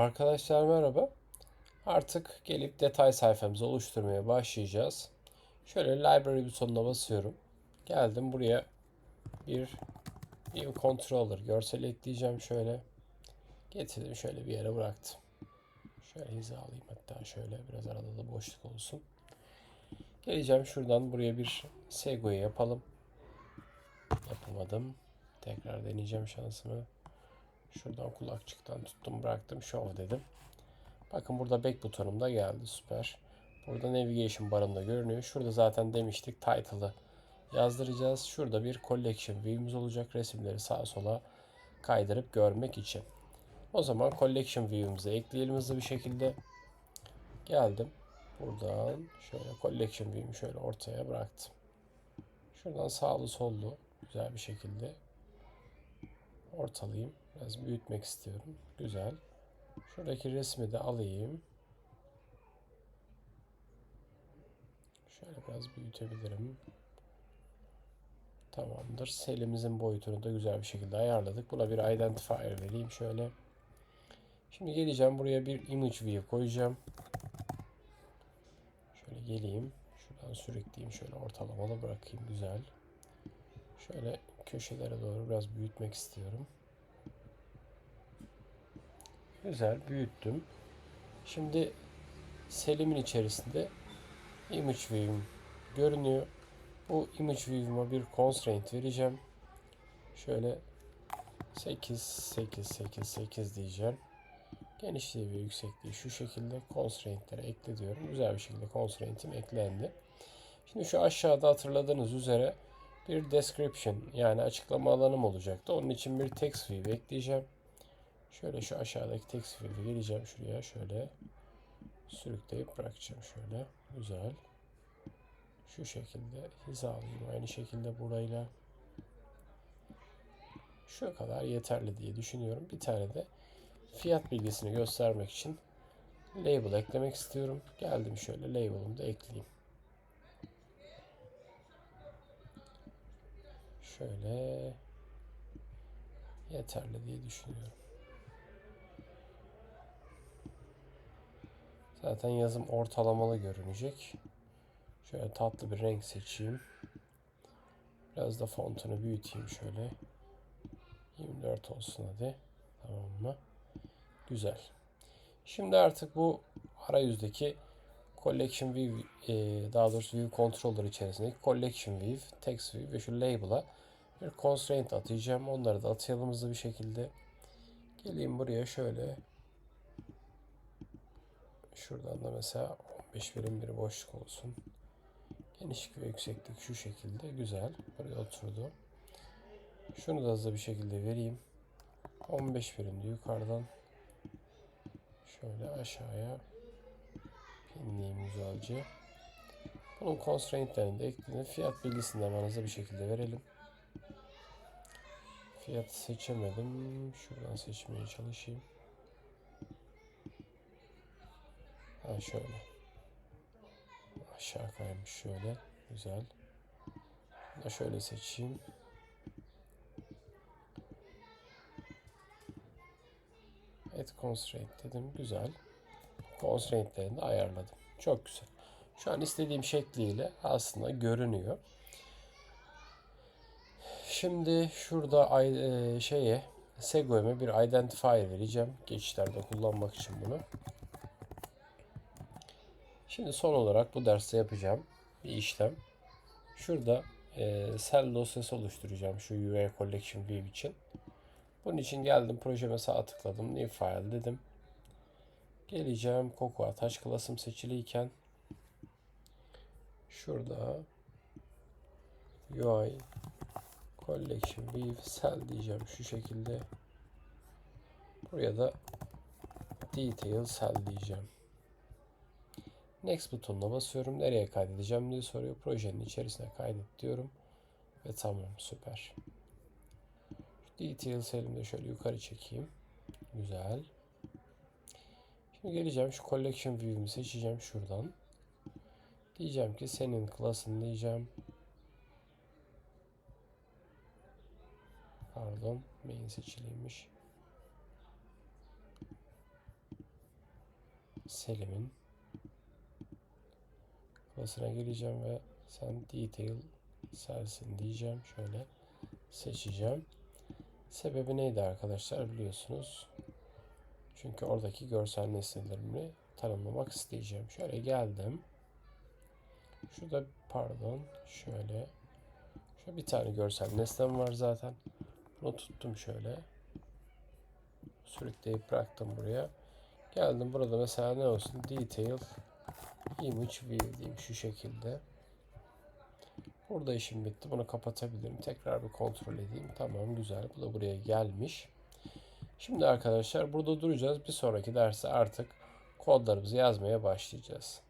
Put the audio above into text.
Arkadaşlar merhaba. Artık gelip detay sayfamızı oluşturmaya başlayacağız. Şöyle library butonuna basıyorum. Geldim buraya bir view controller görsel ekleyeceğim şöyle. Getirdim şöyle bir yere bıraktım. Şöyle hizalayayım hatta şöyle biraz arada da boşluk olsun. Geleceğim şuradan buraya bir segue yapalım. Yapamadım. Tekrar deneyeceğim şansımı. Şuradan kulakçıktan tuttum bıraktım show dedim. Bakın burada back butonum da geldi süper. Burada navigation barında görünüyor. Şurada zaten demiştik title'ı yazdıracağız. Şurada bir collection view'umuz olacak. Resimleri sağa sola kaydırıp görmek için. O zaman collection view'umuzu ekleyelim hızlı bir şekilde. Geldim. Buradan şöyle collection view'umu şöyle ortaya bıraktım. Şuradan sağlı sollu güzel bir şekilde ortalayayım. Biraz büyütmek istiyorum. Güzel. Şuradaki resmi de alayım. Şöyle biraz büyütebilirim. Tamamdır. Selimizin boyutunu da güzel bir şekilde ayarladık. Buna bir identifier vereyim şöyle. Şimdi geleceğim buraya bir image view koyacağım. Şöyle geleyim. Şuradan sürükleyeyim. Şöyle ortalamalı bırakayım. Güzel. Şöyle köşelere doğru biraz büyütmek istiyorum. Güzel büyüttüm. Şimdi Selim'in içerisinde image view'um görünüyor. Bu image view'uma bir constraint vereceğim. Şöyle 8 8 8 8 diyeceğim. Genişliği ve yüksekliği şu şekilde constraint'lere ekle diyorum. Güzel bir şekilde constraint'im eklendi. Şimdi şu aşağıda hatırladığınız üzere bir description yani açıklama alanım olacaktı. Onun için bir text view ekleyeceğim. Şöyle şu aşağıdaki text view'e geleceğim şuraya şöyle sürükleyip bırakacağım şöyle. Güzel. Şu şekilde hizalayayım aynı şekilde burayla. Şu kadar yeterli diye düşünüyorum. Bir tane de fiyat bilgisini göstermek için label eklemek istiyorum. Geldim şöyle label'ımı da ekleyeyim. Şöyle yeterli diye düşünüyorum. Zaten yazım ortalamalı görünecek. Şöyle tatlı bir renk seçeyim. Biraz da fontunu büyüteyim şöyle. 24 olsun hadi. Tamam mı? Güzel. Şimdi artık bu arayüzdeki Collection View, e, daha doğrusu View Controller içerisindeki Collection View, Text View ve şu Label'a bir constraint atayacağım. Onları da atayalım hızlı bir şekilde. Geleyim buraya şöyle. Şuradan da mesela 15 birim bir boşluk olsun. Genişlik ve yükseklik şu şekilde. Güzel. Buraya oturdu. Şunu da hızlı bir şekilde vereyim. 15 birim de yukarıdan şöyle aşağıya pinleyeyim güzelce. Bunun constraintlerini de ekledim. Fiyat bilgisini de hızlı bir şekilde verelim. Fiyat seçemedim. Şuradan seçmeye çalışayım. Ha şöyle. Aşağı kaymış şöyle. Güzel. Da şöyle seçeyim. Evet constraint dedim. Güzel. Constraintlerini de ayarladım. Çok güzel. Şu an istediğim şekliyle aslında görünüyor. Şimdi şurada e, şeye Segway'e bir identifier vereceğim. Geçişlerde kullanmak için bunu. Şimdi son olarak bu derste yapacağım bir işlem. Şurada e, cell dosyası oluşturacağım şu UA Collection View için. Bunun için geldim projeme sağ tıkladım. New file dedim. Geleceğim Cocoa Touch klasım seçiliyken şurada UI Collection View Cell diyeceğim şu şekilde. Buraya da Detail Cell diyeceğim. Next butonuna basıyorum. Nereye kaydedeceğim diye soruyor. Projenin içerisine kaydet diyorum. Ve tamam süper. Details elimde şöyle yukarı çekeyim. Güzel. Şimdi geleceğim şu collection view'umu seçeceğim şuradan. Diyeceğim ki senin class'ın diyeceğim. Pardon main seçiliymiş. Selim'in klasına geleceğim ve sen detail sensin diyeceğim. Şöyle seçeceğim. Sebebi neydi arkadaşlar biliyorsunuz. Çünkü oradaki görsel nesnelerimi tanımlamak isteyeceğim. Şöyle geldim. Şurada pardon şöyle. Şöyle bir tane görsel nesnem var zaten. Bunu tuttum şöyle. Sürükleyip bıraktım buraya. Geldim burada mesela ne olsun? Detail image view diyeyim şu şekilde. Burada işim bitti. Bunu kapatabilirim. Tekrar bir kontrol edeyim. Tamam güzel. Bu da buraya gelmiş. Şimdi arkadaşlar burada duracağız. Bir sonraki derste artık kodlarımızı yazmaya başlayacağız.